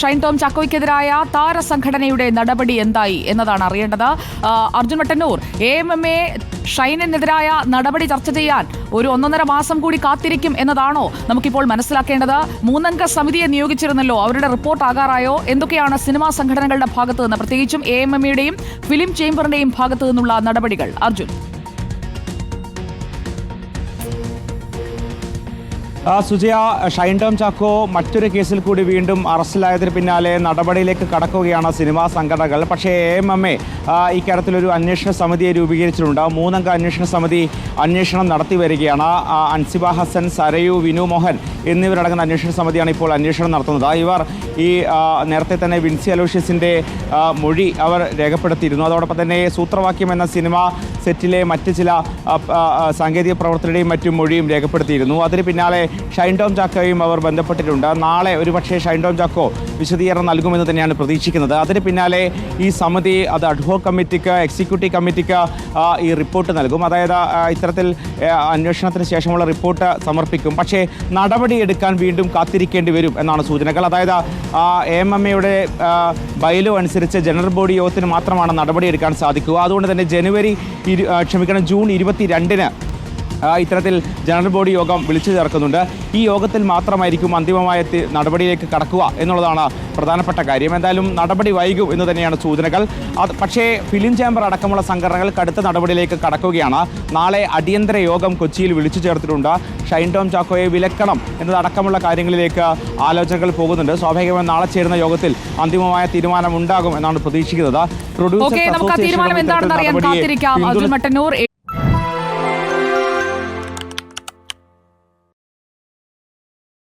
ഷൈൻ ടോം ചാക്കോയ്ക്കെതിരായ താരസംഘടനയുടെ നടപടി എന്തായി എന്നതാണ് അറിയേണ്ടത്. Arjun Vattannur A M M A ഷൈനിനെതിരായ നടപടി ചർച്ച ചെയ്യാൻ ഒരു ഒന്നൊന്നര മാസം കൂടി കാത്തിരിക്കും എന്നതാണോ നമുക്കിപ്പോൾ മനസ്സിലാക്കേണ്ടത്? മൂന്നംഗ സമിതിയെ നിയോഗിച്ചിരുന്നല്ലോ അവരുടെ റിപ്പോർട്ട് ആകാറായോ? എന്തൊക്കെയാണ് സിനിമാ സംഘടനകളുടെ ഭാഗത്തു നിന്ന്? പ്രത്യേകിച്ചും എ എം എം ഫിലിം ചേംബറിന്റെയും ഭാഗത്തു നിന്നുള്ള നടപടികൾ. അർജുൻ. സുജയ ഷൈൻ ടോം ചാക്കോ മറ്റൊരു കേസിൽ കൂടി വീണ്ടും അറസ്റ്റിലായതിന് പിന്നാലെ നടപടിയിലേക്ക് കടക്കുകയാണ് സിനിമാ സംഘടനകൾ. പക്ഷേ എ എം എം എ ഇക്കാര്യത്തിലൊരു അന്വേഷണ സമിതിയെ രൂപീകരിച്ചിട്ടുണ്ട്. മൂന്നംഗ അന്വേഷണ സമിതി അന്വേഷണം നടത്തി വരികയാണ്. അൻസിബ ഹസൻ സരയു വിനു മോഹൻ എന്നിവരടങ്ങുന്ന അന്വേഷണ സമിതിയാണ് ഇപ്പോൾ അന്വേഷണം നടത്തുന്നത്. ഇവർ ഈ നേരത്തെ തന്നെ വിൻസി അലോഷ്യസിന്റെ മൊഴി അവർ രേഖപ്പെടുത്തിയിരുന്നു. അതോടൊപ്പം തന്നെ സൂത്രവാക്യം എന്ന സിനിമ സെറ്റിലെ മറ്റ് ചില സാങ്കേതിക പ്രവർത്തനയുടെയും മറ്റും മൊഴിയും രേഖപ്പെടുത്തിയിരുന്നു. അതിന് പിന്നാലെ ഷൈൻ ടോം ചാക്കോയും അവർ ബന്ധപ്പെട്ടിട്ടുണ്ട്. നാളെ ഒരുപക്ഷെ ഷൈൻ ടോം ചാക്കോ വിശദീകരണം നൽകുമെന്ന് തന്നെയാണ് പ്രതീക്ഷിക്കുന്നത്. അതിന് പിന്നാലെ ഈ സമിതി അത് അഡ്ഹോ കമ്മിറ്റിക്ക് എക്സിക്യൂട്ടീവ് കമ്മിറ്റിക്ക് ഈ റിപ്പോർട്ട് നൽകും. അതായത് ഇത്തരത്തിൽ അന്വേഷണത്തിന് ശേഷമുള്ള റിപ്പോർട്ട് സമർപ്പിക്കും. പക്ഷേ നടപടിയെടുക്കാൻ വീണ്ടും കാത്തിരിക്കേണ്ടി വരും എന്നാണ് സൂചനകൾ. അതായത് എ എം എയുടെ ബൈലോ അനുസരിച്ച് ജനറൽ ബോഡി യോഗത്തിന് മാത്രമാണ് നടപടിയെടുക്കാൻ സാധിക്കുക. അതുകൊണ്ട് തന്നെ ജനുവരി ക്ഷമിക്കണം ജൂൺ ഇരുപത്തി രണ്ടിന് ഇത്തരത്തിൽ ജനറൽ ബോഡി യോഗം വിളിച്ചു ചേർക്കുന്നുണ്ട്. ഈ യോഗത്തിൽ മാത്രമായിരിക്കും അന്തിമമായ നടപടിയിലേക്ക് കടക്കുക എന്നുള്ളതാണ് പ്രധാനപ്പെട്ട കാര്യം. എന്തായാലും നടപടി വൈകും എന്ന് തന്നെയാണ് സൂചനകൾ. പക്ഷേ ഫിലിം ചേംബർ അടക്കമുള്ള സംഘടനകൾ കടുത്ത നടപടിയിലേക്ക് കടക്കുകയാണ്. നാളെ അടിയന്തര യോഗം കൊച്ചിയിൽ വിളിച്ചു ചേർത്തിട്ടുണ്ട്. ഷൈൻ ടോം ചാക്കോയെ വിലക്കണം എന്നതടക്കമുള്ള കാര്യങ്ങളിലേക്ക് ആലോചനകൾ പോകുന്നുണ്ട്. സ്വാഭാവികമായും നാളെ ചേരുന്ന യോഗത്തിൽ അന്തിമമായ തീരുമാനം ഉണ്ടാകും എന്നാണ് പ്രതീക്ഷിക്കുന്നത്. ഓക്കെ